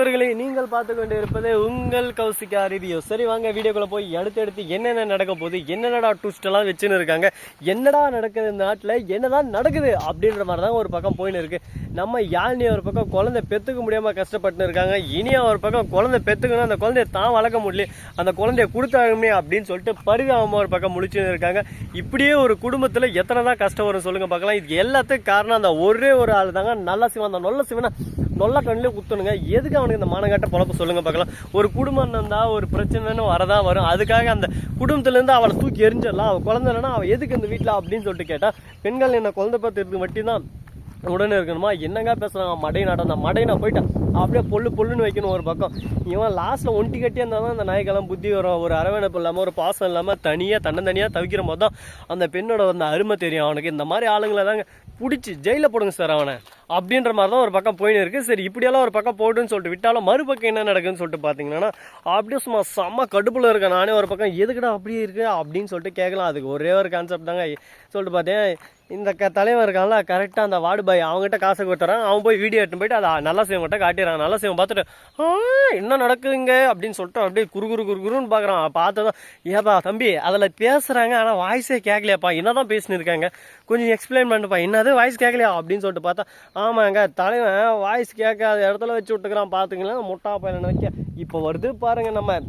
நண்பர்களே நீங்கள் பார்த்து கொண்டு இருப்பது உங்கள் கௌசிகா ரிவ்யூ சரி வாங்க வீடியோக்குள்ளே போய் அடுத்து அடுத்து என்னென்ன நடக்க போகுது என்னென்னடா ட்விஸ்ட் எல்லாம் வச்சுன்னு இருக்காங்க என்னடா நடக்குது இந்த நாட்டில் என்னதான் நடக்குது அப்படின்ற மாதிரி தான் ஒரு பக்கம் போயின்னு இருக்கு. நம்ம யாழ்னி ஒரு பக்கம் குழந்தை பெத்துக்க முடியாம கஷ்டப்பட்டு இருக்காங்க இனியா ஒரு பக்கம் குழந்தை பெத்துக்கணும் அந்த குழந்தைய தான் வளர்க்க முடியல அந்த குழந்தைய கொடுத்தாலுமே அப்படின்னு சொல்லிட்டு பரிதாபமாக ஒரு பக்கம் முடிச்சுன்னு இருக்காங்க. இப்படியே ஒரு குடும்பத்தில் எத்தனை தான் கஷ்டம் வரும் சொல்லுங்க பார்க்கலாம். இது எல்லாத்துக்கும் காரணம் அந்த ஒரே ஒரு ஆள் தாங்க நல்ல சிவன் அந்த நல்ல சிவனை நொல்ல கண்ணிலே குத்தணுங்க. எதுக்கு அவனுக்கு இந்த மானங்காட்ட பொழப்பு சொல்லுங்க பார்க்கலாம். ஒரு குடும்பம் இருந்தா ஒரு பிரச்சனைன்னு வரதான் வரும். அதுக்காக அந்த குடும்பத்துலேருந்து அவளை தூக்கி எரிஞ்சிடலாம். அவள் குழந்தை இல்லைன்னா அவள் எதுக்கு இந்த வீட்டில் அப்படின்னு சொல்லிட்டு கேட்டால் பெண்கள் என்ன குழந்தை பார்த்து மட்டும் தான் உடனே இருக்கணுமா? என்னங்க பேசுறாங்க? மடை நாட்டம் அந்த மடை நான் போயிட்டேன். அப்படியே பொல்லு பொல்லுன்னு வைக்கணும் ஒரு பக்கம். இவன் லாஸ்ட்ல ஒண்டி கட்டி இருந்தால் தான் அந்த நாய்க்கெல்லாம் புத்தி வரும். ஒரு அரவணைப்பு இல்லாமல் ஒரு பாசம் இல்லாமல் தனியாக தன்னந்தனியாக தவிக்கிற போது தான் அந்த பெண்ணோட அந்த அருமை தெரியும் அவனுக்கு. இந்த மாதிரி ஆளுங்களை தாங்க பிடிச்சி ஜெயிலில் போடுங்க சார் அவனை. அப்படின்ற மாதிரி தான் ஒரு பக்கம் போயின்னு இருக்கு. சரி இப்படியெல்லாம் ஒரு பக்கம் போட்டுன்னு சொல்லிட்டு விட்டாலும் மறுபக்கம் என்ன நடக்குதுன்னு சொல்லிட்டு பார்த்தீங்கன்னா அப்படியே சும்மா செம்ம கடுப்பில் இருக்கேன் நானே ஒரு பக்கம் எதுக்குடா அப்படியே இருக்கு அப்படின்னு சொல்லிட்டு கேட்கலாம். அதுக்கு ஒரே ஒரு கான்செப்ட் தாங்க. சொல்லிட்டு பார்த்தேன் இந்த க தலைவன் இருக்கான்ல கரெக்டாக அந்த வார்டு பாய் அவங்ககிட்ட காசை கொடுத்துறான். அவன் போய் வீடியோ எடுத்துன்னு போயிட்டு அதை நல்லா செய்வங்கிட்ட காட்டிடுறான். நல்லா செய்வன் பார்த்துட்டு "ஆ, என்ன நடக்குதுங்க அப்படின்னு சொல்லிட்டு அப்படியே குறு குறு குறு குருன்னு பார்க்குறான். பார்த்ததும் ஏப்பா தம்பி அதில் பேசுகிறாங்க ஆனால் வாய்ஸே கேட்கலையாப்பா. என்ன தான் பேசினிருக்காங்க? கொஞ்சம் எக்ஸ்பிளைன் பண்ணுப்பா. என்னது வாய்ஸ் கேட்கலையா? அப்படின்னு சொல்லிட்டு பார்த்தா ஆமாங்க தலைவன் வாய்ஸ் கேட்காத இடத்துல வச்சு விட்டுக்கிறான். பார்த்துக்கலாம் முட்டா பையனை வைக்க இப்போ வருது பாருங்கள் நம்ம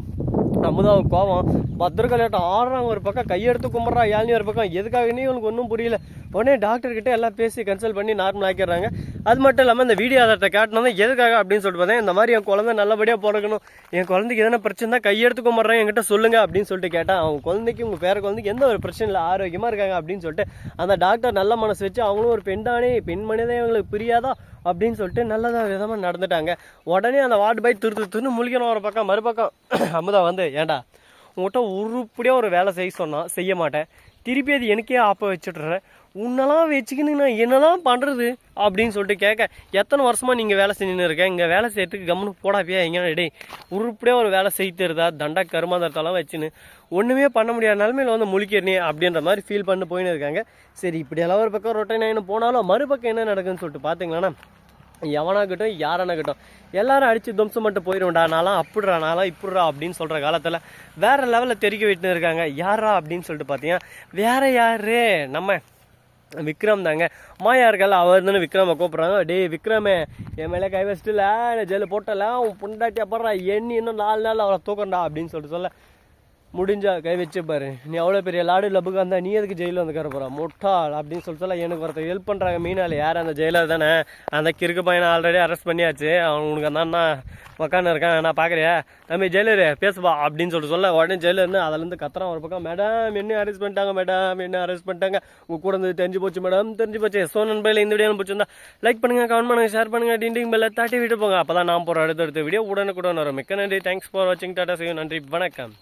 அமுதாவுக்கு கோவம் பத்திரக்கலையாட்டம் ஆடுறாங்க ஒரு பக்கம் கையெடுத்து கும்பிட்றா ஏழ்னி ஒரு பக்கம். எதுக்காகனே உனக்கு ஒன்றும் புரியல. உடனே டாக்டர்கிட்ட எல்லாம் பேசி கன்சல்ட் பண்ணி நார்மல் ஆக்கிடுறாங்க. அது மட்டும் இல்லாமல் இந்த வீடியோ ஆதாரத்தை காட்டினது எதுக்காக அப்படின்னு சொல்லிட்டு பார்த்தேன் இந்த மாதிரி என் குழந்தை நல்லபடியாக பிறக்கணும். என் குழந்தைக்கு எதனா பிரச்சனை தான் கையெடுத்து கும்பிட்றேன் என்கிட்ட சொல்லுங்க அப்படின்னு சொல்லிட்டு கேட்டேன் அவங்க குழந்தைக்கு உங்கள் பேர குழந்தைக்கு எந்த ஒரு பிரச்சனை இல்லை ஆரோக்கியமாக இருக்காங்க அப்படின்னு சொல்லிட்டு அந்த டாக்டர் நல்ல மனசு வச்சு அவங்களும் ஒரு பெண் தானே இவங்களுக்கு பிரியாதா அப்படின்னு சொல்லிட்டு நல்லதாக விதமாக நடந்துட்டாங்க. உடனே அந்த வார்டு பாய் துரு திரு முழிக்கணும் ஒரு பக்கம் மறுபக்கம். அமுதா வந்து ஏன்டா உங்கள்கிட்ட உருப்படியாக ஒரு வேலை செய்ய சொன்னால் செய்ய மாட்டேன். திருப்பி அது எனக்கே ஆப்ப வச்சுட்றேன் உன்னெல்லாம் வச்சுக்கின்னு நான் என்னெல்லாம் பண்ணுறது அப்படின்னு சொல்லிட்டு கேட்க எத்தனை வருஷமாக நீங்கள் வேலை செஞ்சுன்னு இருக்கேன் இங்கே வேலை செய்யறதுக்கு கம்முனு போடாப்பியா? எங்கேயா டே உருப்படியாக ஒரு வேலை செய்துருதா தண்டா கருமாந்தரத்தெல்லாம் வச்சுன்னு. ஒன்றுமே பண்ண முடியாத நிலமையில வந்து முழிக்கிறனே அப்படின்ற மாதிரி ஃபீல் பண்ணி போயின்னு இருக்காங்க. சரி இப்படியெல்லாம் ஒரு பக்கம் ரொட்டைன் ஆகினு போனாலும் மறுபக்கம் என்ன நடக்குதுன்னு சொல்லிட்டு பார்த்தீங்கன்னா எவனாகட்டும் யாரானாகட்டும் எல்லாரும் அடித்து தும்சம் மட்டும் போயிடும்டா நாளாம் அப்படிடா நாளாம் இப்படிடா அப்படின்னு சொல்கிற காலத்தில் வேற லெவலில் தெரிக்க விட்டுன்னு இருக்காங்க. யாரா அப்படின்னு சொல்லிட்டு பார்த்தீங்கன்னா வேற யாரு? நம்ம விக்ரம் தாங்க. மாயா அவர் தானே விக்ரமை கூப்பிட்றாங்க. டேய் விக்ரமே என் மேலே கை வச்சுட்டுல ஜெயிலில் போட்டல உன் பொண்டாட்டி அப்புறம் எண்ணி இன்னும் நாலு நாள் அவளை தூக்கண்டா அப்படின்னு சொல்லிட்டு சொல்ல. முடிஞ்சா கை வச்சு பாரு. நீ அவ்வளோ பெரிய லாடு லப்புக்கு இருந்தால் நீ எதுக்கு ஜெயிலில் வந்து போறா? முட்டாள் அப்படின்னு சொல்லிட்டு சொல்ல எனக்கு ஒருத்தர் ஹெல்ப் பண்ணுறாங்க மீனால் யார்? அந்த ஜெயிலர் தானே. அந்த கிறுக்கு பையனை ஆல்ரெடி அரெஸ்ட் பண்ணியாச்சு. அவன் உனக்கு அந்த அண்ணா உக்காந்து இருக்கான். நான் பார்க்குறியா தம்பி ஜெயிலரு பேசுப்பா அப்படின்னு சொல்லிட்டு சொல்ல உடனே ஜெயிலர்னு அதுலேருந்து கத்துறான் ஒரு பக்கம். மேடம் என்ன அரெஸ்ட் பண்ணிட்டாங்க மேடம் என்ன அரெஸ்ட் பண்ணிட்டாங்க. உங்கள் கூட இருந்து தெரிஞ்சு போச்சு மேடம் தெரிஞ்சு போச்சு. சோனன் நண்பையில் இந்த வீடியோ பிடிச்சிருந்தா லைக் பண்ணுங்கள் கமெண்ட் பண்ணுங்க ஷேர் பண்ணுங்க. டிண்டிங் பெல்ல தட்டி விட்டு போங்க. அப்போ தான் நான் போகிற அடுத்தடுத்த வீடியோ உடனுக்குடன் வரும். மிக்க நன்றி. தேங்க்ஸ் ஃபார் வாட்சிங் டாட்டா செய்யும் நன்றி. வணக்கம்.